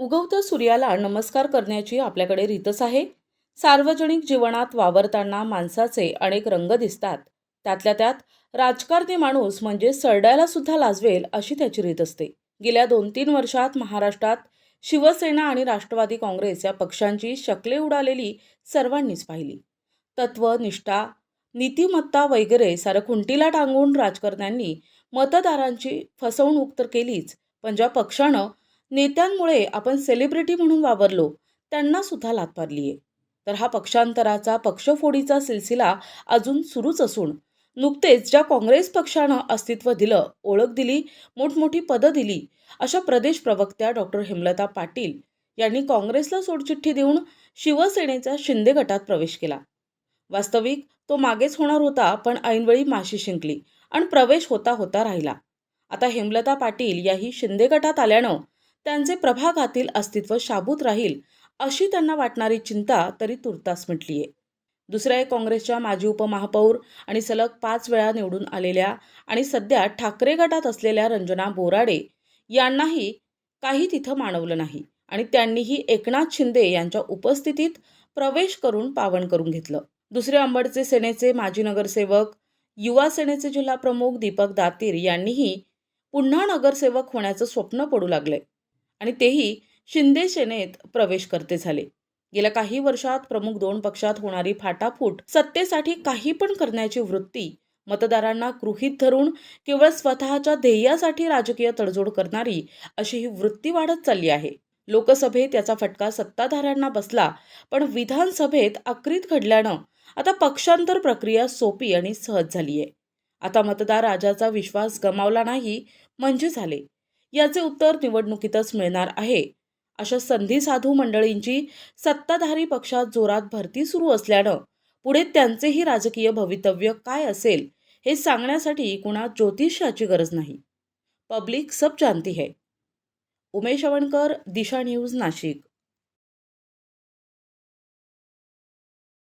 उगवत्या सूर्याला नमस्कार करण्याची आपल्याकडे रीतच आहे. सार्वजनिक जीवनात वावरताना माणसाचे अनेक रंग दिसतात. त्यातल्या त्यात राजकारणी माणूस म्हणजे सरडायला सुद्धा लाजवेल अशी त्याची रीत असते. गेल्या दोन तीन वर्षात महाराष्ट्रात शिवसेना आणि राष्ट्रवादी काँग्रेस या पक्षांची शकले उडालेली सर्वांनीच पाहिली. तत्व निष्ठा नीतिमत्ता वगैरे सारं खुंटीला टांगून राजकारण्यांनी मतदारांची फसवणूक तर केलीच पण ज्या पक्षानं नेत्यांमुळे आपण सेलिब्रिटी म्हणून वावरलो त्यांना सुद्धा लात मारली आहे तर हा पक्षांतराचा पक्षफोडीचा सिलसिला अजून सुरूच असून नुकतेच ज्या काँग्रेस पक्षानं अस्तित्व दिलं ओळख दिली मोठमोठी पदं दिली अशा प्रदेश प्रवक्त्या डॉक्टर हेमलता पाटील यांनी काँग्रेसला सोडचिठ्ठी देऊन शिवसेनेचा शिंदे गटात प्रवेश केला. वास्तविक तो मागेच होणार होता पण ऐनवेळी माशी शिंकली आणि प्रवेश होता होता राहिला. आता हेमलता पाटील याही शिंदे गटात आल्यानं त्यांचे प्रभागातील अस्तित्व शाबूत राहील अशी त्यांना वाटणारी चिंता तरी तुर्तास मिटली आहे दुसऱ्या एक काँग्रेसच्या माजी उपमहापौर आणि सलग पाच वेळा निवडून आलेल्या आणि सध्या ठाकरे गटात असलेल्या रंजना बोराडे यांनाही काही तिथं मानवलं नाही आणि त्यांनीही एकनाथ शिंदे यांच्या उपस्थितीत प्रवेश करून पावन करून घेतलं. दुसरे अंबडचे सेनेचे माजी नगरसेवक युवा सेनेचे जिल्हा प्रमुख दीपक दातीर यांनीही पुन्हा नगरसेवक होण्याचं स्वप्न पडू लागले. आणि तेही शिंदे सेनेत प्रवेश करते झाले. गेल्या काही वर्षात प्रमुख दोन पक्षात होणारी फाटाफूट सत्तेसाठी काही पण करण्याची वृत्ती मतदारांना गृहीत धरून केवळ स्वतःच्या ध्येयासाठी राजकीय तडजोड करणारी अशी ही वृत्ती वाढत चालली आहे. लोकसभेत याचा फटका सत्ताधाऱ्यांना बसला पण विधानसभेत आक्रीत घडल्यानं आता पक्षांतर प्रक्रिया सोपी आणि सहज झाली आहे आता मतदार राजाचा विश्वास गमावला नाही म्हणजे झाले. याचे उत्तर निवडणुकीतच मिळणार आहे. अशा संधी साधू मंडळींची सत्ताधारी पक्षात जोरात भरती सुरू असल्यानं पुढे त्यांचेही राजकीय भवितव्य काय असेल हे सांगण्यासाठी कुणा ज्योतिषाची गरज नाही. पब्लिक सब जानती है. उमेश अवणकर दिशा न्यूज नाशिक.